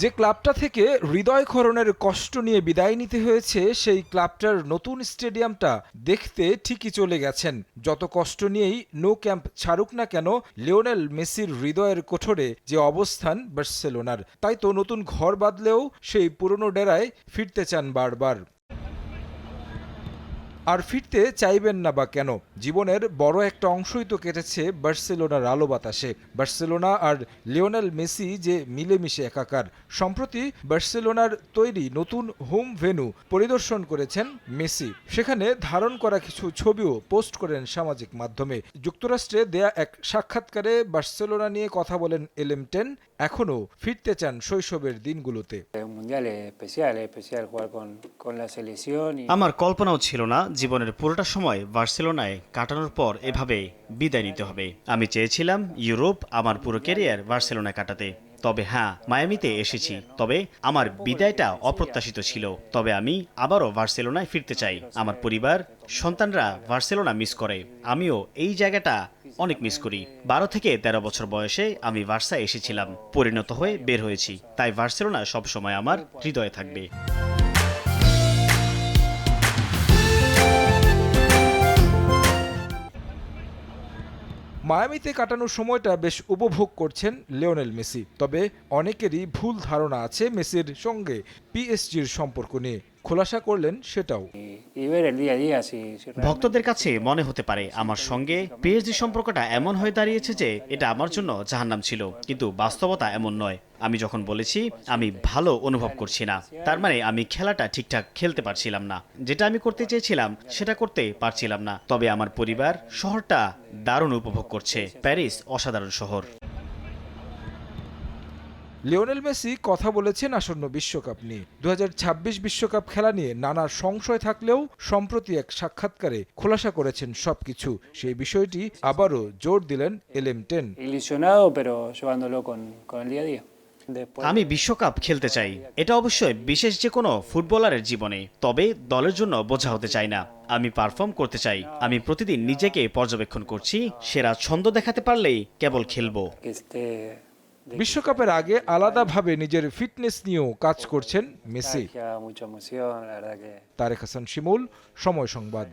যে ক্লাবটা থেকে হৃদয়ক্ষরণের কষ্ট নিয়ে বিদায় নিতে হয়েছে, সেই ক্লাবটার নতুন স্টেডিয়ামটা দেখতে ঠিকই চলে গেছেন। যত কষ্ট নিয়েই নো ক্যাম্প ছাড়ুক না কেন, লিওনেল মেসির হৃদয়ের কোঠরে যে অবস্থান বার্সেলোনার। তাই তো নতুন ঘর বাঁধলেও সেই পুরনো ডেরায় ফিরতে চান বারবার। আর ফিরতে চাইবেন না বা কেন? জীবনের বড় একটা অংশই তো কেটেছে বার্সেলোনার আলো বাতাসে। বার্সেলোনা আর লিওনেল মেসি যে মিলেমিশে একাকার, সম্প্রতি বার্সেলোনার তৈরি নতুন হোম ভেন্যু পরিদর্শন করেছেন মেসি। সেখানে ধারণ করা কিছু ছবিও পোস্ট করেন সামাজিক মাধ্যমে। যুক্তরাষ্ট্রে দেয়া এক সাক্ষাৎকারে বার্সেলোনা নিয়ে কথা বলেন এলএম টেন এখনও ফিরতে চান শৈশবের দিনগুলোতে। আমার কল্পনাও ছিল না জীবনের পুরোটা সময় বার্সেলোনায় কাটানোর পর এভাবে বিদায় নিতে হবে। আমি চেয়েছিলাম ইউরোপ আমার পুরো ক্যারিয়ার বার্সেলোনায় কাটাতে। তবে হ্যাঁ মায়ামিতে এসেছি। তবে আমার বিদায়টা অপ্রত্যাশিত ছিল। তবে আমি আবারও বার্সেলোনায় ফিরতে চাই। আমার পরিবার সন্তানরা বার্সেলোনা মিস করে। আমিও এই জায়গাটা অনেক মিস করি। বারো থেকে তেরো বছর বয়সে আমি বার্সা এসেছিলাম। পরিণত হয়ে বের হয়েছি। তাই বার্সেলোনা সবসময় আমার হৃদয়ে থাকবে। মায়ামিতে কাটানোর সময়টা বেশ উপভোগ করছেন লিওনেল মেসি। তবে অনেকেরই ভুল ধারণা আছে মেসির সঙ্গে পিএসজির সম্পর্ক নিয়ে। খোলাসা করলেন সেটাও। ভক্তদের কাছে মনে হতে পারে আমার সঙ্গে পিএইচডি সম্পর্কটা এমন হয়ে দাঁড়িয়েছে যে এটা আমার জন্য জাহান্নাম ছিল কিন্তু বাস্তবতা এমন নয়। আমি যখন বলেছি আমি ভালো অনুভব করছি না। তার মানে আমি খেলাটা ঠিকঠাক খেলতে পারছিলাম না। যেটা আমি করতে চেয়েছিলাম সেটা করতে পারছিলাম না। তবে আমার পরিবার শহরটা দারুণ উপভোগ করছে প্যারিস অসাধারণ শহর। লিওনেল মেসি কথা বলেছেন আসন্ন বিশ্বকাপ নিয়ে। দু বিশ্বকাপ খেলা নিয়ে নানা সংশয় থাকলেও সম্প্রতি এক সাক্ষাৎকারে খোলাসা করেছেন সবকিছু। সেই বিষয়টি আবারও জোর দিলেন এলএম টেন। আমি বিশ্বকাপ খেলতে চাই। এটা অবশ্যই বিশেষ যে কোনো ফুটবলারের জীবনে তবে দলের জন্য বোঝা হতে চাই না। আমি পারফর্ম করতে চাই। আমি প্রতিদিন নিজেকে পর্যবেক্ষণ করছি। সেরা ছন্দ দেখাতে পারলেই কেবল খেলব। বিশ্বকাপের আগে আলাদাভাবে নিজের ফিটনেস নিয়েও কাজ করছেন মেসি তারেক হাসান শিমুল সময় সংবাদ.